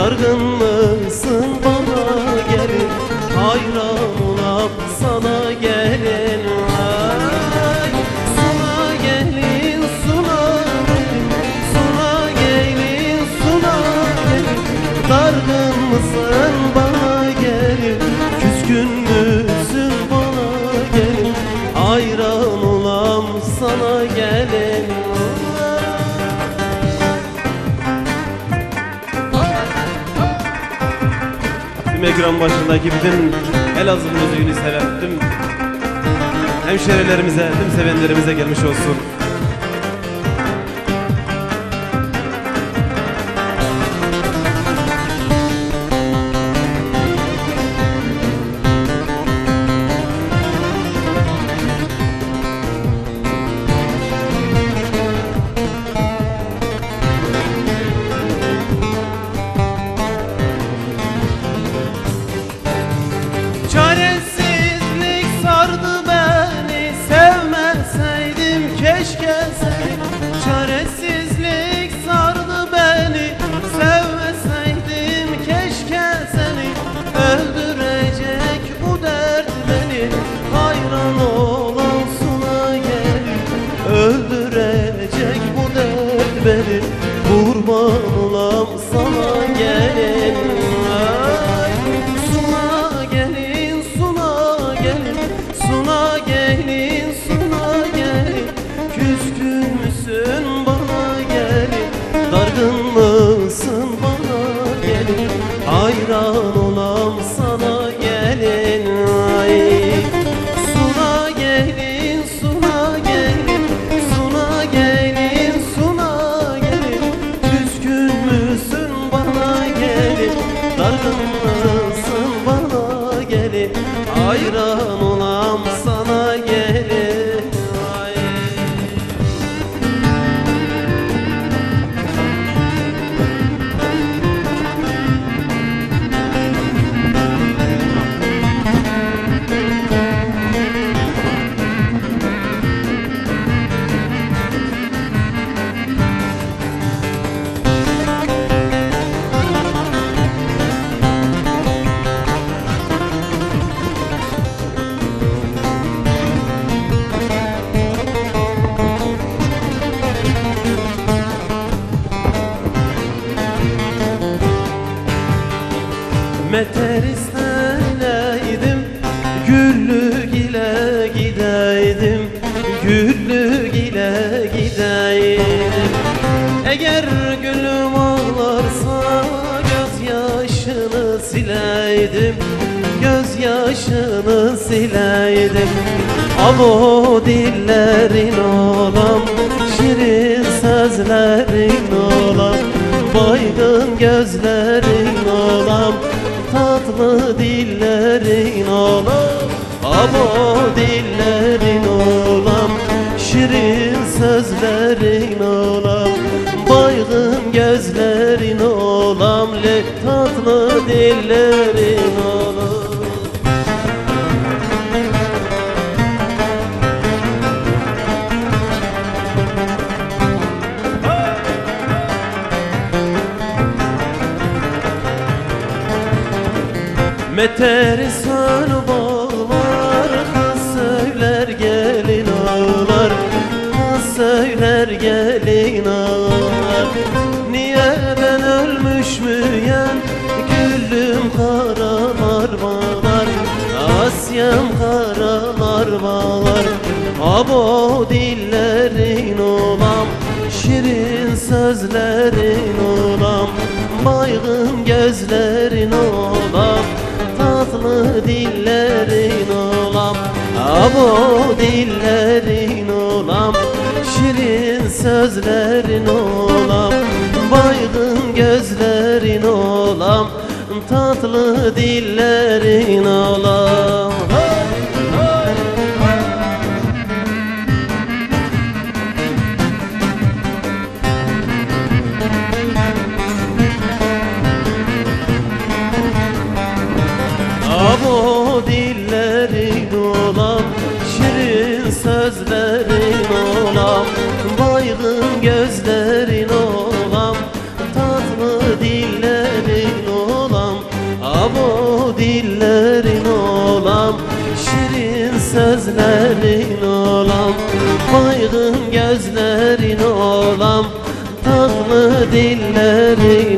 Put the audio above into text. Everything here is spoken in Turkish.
Dargın mısın bana gelin Hayran olam sana gelin Ay, gelin suna Suna gelin suna gelin. Mısın bana gelin Küskün müsün bana gelin Hayran olam sana gelin ekran başındaki bütün Elazığ müziğini seven tüm hemşerilerimize, tüm sevenlerimize gelmiş olsun. Gelin Meter isteneydim Güllük ile gideydim Güllük ile gideydim. Eğer gülüm ağlarsa Gözyaşını sileydim Gözyaşını sileydim Abo dillerin olam Şirin sözlerin olam Baygın gözlerin olam Tatlı dillerin olam Abo dillerin olam Şirin sözlerin olam Baygın gözlerin olam Le tatlı dillerin olam Meteri sön bağlar Kız söyler gelin ağlar. Kız söyler gelin ağlar. Niye ben ölmüş müyem? Gülüm karalar bağlar. Asyam karalar bağlar. Abo dillerin olam Şirin sözlerin olam. Baygın gözlerin olam dillerin olam Abo dillerin olam Şirin sözlerin olam Baygın gözlerin olam Tatlı dillerin olam söz verin olam Baygın gözlerin olam Tatlı dillerin olam Abo dillerin olam Şirin sözlerin olam Baygın gözlerin olam Tatlı dillerin